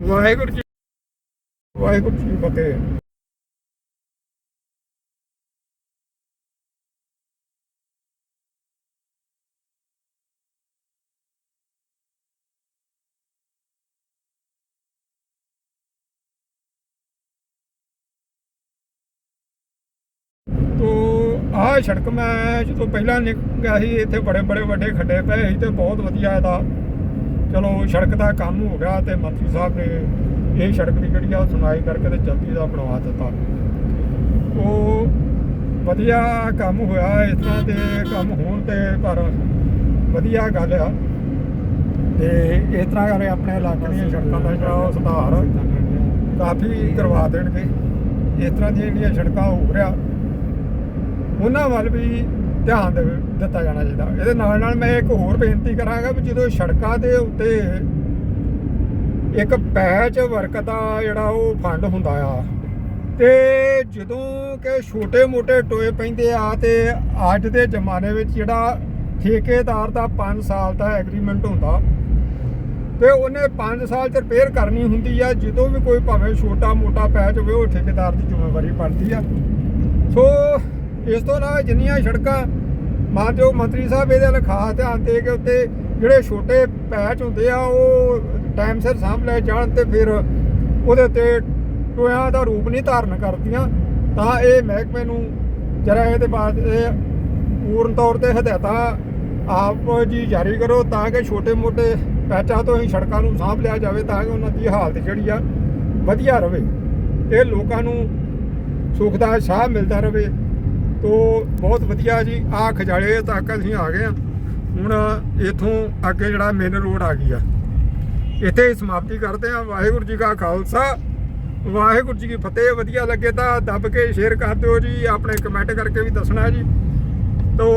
ਵਾਹਿਗੁਰੂ ਜੀ ਵਾਹਿਗੁਰੂ ਜੀ ਕੀ ਫਤਿਹ। ਤੋ ਆਹ ਸੜਕ ਮੈਂ ਜਦੋਂ ਪਹਿਲਾਂ ਨਿਕ ਗਿਆ ਸੀ, ਇੱਥੇ ਬੜੇ ਬੜੇ ਵੱਡੇ ਖੱਡੇ ਪਏ ਸੀ ਤੇ ਬਹੁਤ ਵਧੀਆ ਇਹਦਾ ਚਲੋ ਸੜਕ ਦਾ ਕੰਮ ਹੋ ਗਿਆ ਤੇ ਮੰਤਰੀ ਸਾਹਿਬ ਨੇ ਇਹ ਸੜਕ ਦੀ ਜਿਹੜੀ ਆ ਉਹ ਸੁਣਾਈ ਕਰਕੇ ਤੇ ਜਲਦੀ ਦਾ ਬਣਵਾ ਦਿੱਤਾ। ਉਹ ਵਧੀਆ ਕੰਮ ਹੋਇਆ ਇਸ ਤਰ੍ਹਾਂ ਦੇ ਕੰਮ ਹੋਣ ਤੇ, ਪਰ ਵਧੀਆ ਗੱਲ ਆ। ਤੇ ਇਸ ਤਰ੍ਹਾਂ ਕਰੇ ਆਪਣੇ ਇਲਾਕੇ ਦੀਆਂ ਸੜਕਾਂ ਦਾ ਜਿਹੜਾ ਉਹ ਸੁਧਾਰ ਕਾਫੀ ਕਰਵਾ ਦੇਣਗੇ। ਇਸ ਤਰ੍ਹਾਂ ਦੀਆਂ ਜਿਹੜੀਆਂ ਸੜਕਾਂ ਹੋ ਰਿਹਾ ਉਹਨਾਂ ਵੱਲ ਵੀ ਧਿਆਨ ਦੇ ਦਿੱਤਾ ਜਾਣਾ ਚਾਹੀਦਾ। ਇਹਦੇ ਨਾਲ ਨਾਲ ਮੈਂ ਇੱਕ ਹੋਰ ਬੇਨਤੀ ਕਰਾਂਗਾ ਵੀ ਜਦੋਂ ਸੜਕਾਂ ਦੇ ਉੱਤੇ ਇੱਕ ਪੈਚ ਵਰਕ ਦਾ ਜਿਹੜਾ ਉਹ ਫੰਡ ਹੁੰਦਾ ਆ, ਤੇ ਜਦੋਂ ਕਿ ਛੋਟੇ-ਮੋਟੇ ਟੋਏ ਪੈਂਦੇ ਆ ਤੇ ਅੱਜ ਦੇ ਜ਼ਮਾਨੇ ਵਿੱਚ ਜਿਹੜਾ ਠੇਕੇਦਾਰ ਦਾ 5 ਸਾਲ ਦਾ ਐਗਰੀਮੈਂਟ ਹੁੰਦਾ, ਤੇ ਉਹਨੇ 5 ਸਾਲ ਚ ਰਿਪੇਅਰ ਕਰਨੀ ਹੁੰਦੀ ਆ, ਜਦੋਂ ਵੀ ਕੋਈ ਭਾਵੇਂ ਛੋਟਾ-ਮੋਟਾ ਪੈਚ ਹੋਵੇ, ਉਹ ਠੇਕੇਦਾਰ ਦੀ ਜ਼ਿੰਮੇਵਾਰੀ ਬਣਦੀ ਆ। ਸੋ ਇਸ ਤੋਂ ਇਲਾਵਾ ਜਿੰਨੀਆਂ ਸੜਕਾਂ, ਮਾਨਯੋਗ ਮੰਤਰੀ ਸਾਹਿਬ ਇਹਦੇ ਵੱਲ ਖਾਸ ਧਿਆਨ ਦੇ ਕੇ ਉੱਤੇ ਜਿਹੜੇ ਛੋਟੇ ਪੈਚ ਹੁੰਦੇ ਆ, ਉਹ ਟਾਈਮ ਸਿਰ ਸਾਂਭ ਲੈ ਜਾਣ ਤੇ ਫਿਰ ਉਹਦੇ ਉੱਤੇ ਟੋਇਆਂ ਦਾ ਰੂਪ ਨਹੀਂ ਧਾਰਨ ਕਰਦੀਆਂ। ਤਾਂ ਇਹ ਮਹਿਕਮੇ ਨੂੰ ਜਰਾ ਇਹਦੇ ਬਾਅਦ ਇਹ ਪੂਰਨ ਤੌਰ ਤੇ ਹਦਾਇਤਾਂ ਆਪ ਜੀ ਜਾਰੀ ਕਰੋ ਤਾਂ ਕਿ ਛੋਟੇ-ਮੋਟੇ ਪੈਚਾਂ ਤੋਂ ਹੀ ਸੜਕਾਂ ਨੂੰ ਸਾਂਭ ਲਿਆ ਜਾਵੇ ਤਾਂ ਕਿ ਉਹਨਾਂ ਦੀ ਹਾਲਤ ਜਿਹੜੀ ਆ ਵਧੀਆ ਰਹੇ ਤੇ ਲੋਕਾਂ ਨੂੰ ਸੁੱਖ ਦਾ ਸਾਹ ਮਿਲਦਾ ਰਹੇ ਤੋ ਬਹੁਤ ਵਧੀਆ ਜੀ ਆ ਖਜਾਲੇ ਤੱਕ ਅਸੀਂ ਆ ਗਏ ਆ ਹੁਣ ਇਥੋਂ ਅੱਗੇ ਜਿਹੜਾ ਮੇਨ ਰੋਡ ਆ ਗਈ ਆ। ਇੱਥੇ ਹੀ ਸਮਾਪਤੀ ਕਰਦੇ ਆ ਵਾਹਿਗੁਰੂ ਜੀ ਕਾ ਖਾਲਸਾ। ਵਾਹਿਗੁਰੂ ਜੀ ਕੀ ਫਤਿਹ। ਵਧੀਆ ਲੱਗੇ ਤਾਂ ਦੱਬ ਕੇ ਸ਼ੇਅਰ ਕਰ ਦਿਓ ਜੀ। ਆਪਣੇ ਕਮੈਂਟ ਕਰਕੇ ਵੀ ਦੱਸਣਾ ਜੀ। ਤੋ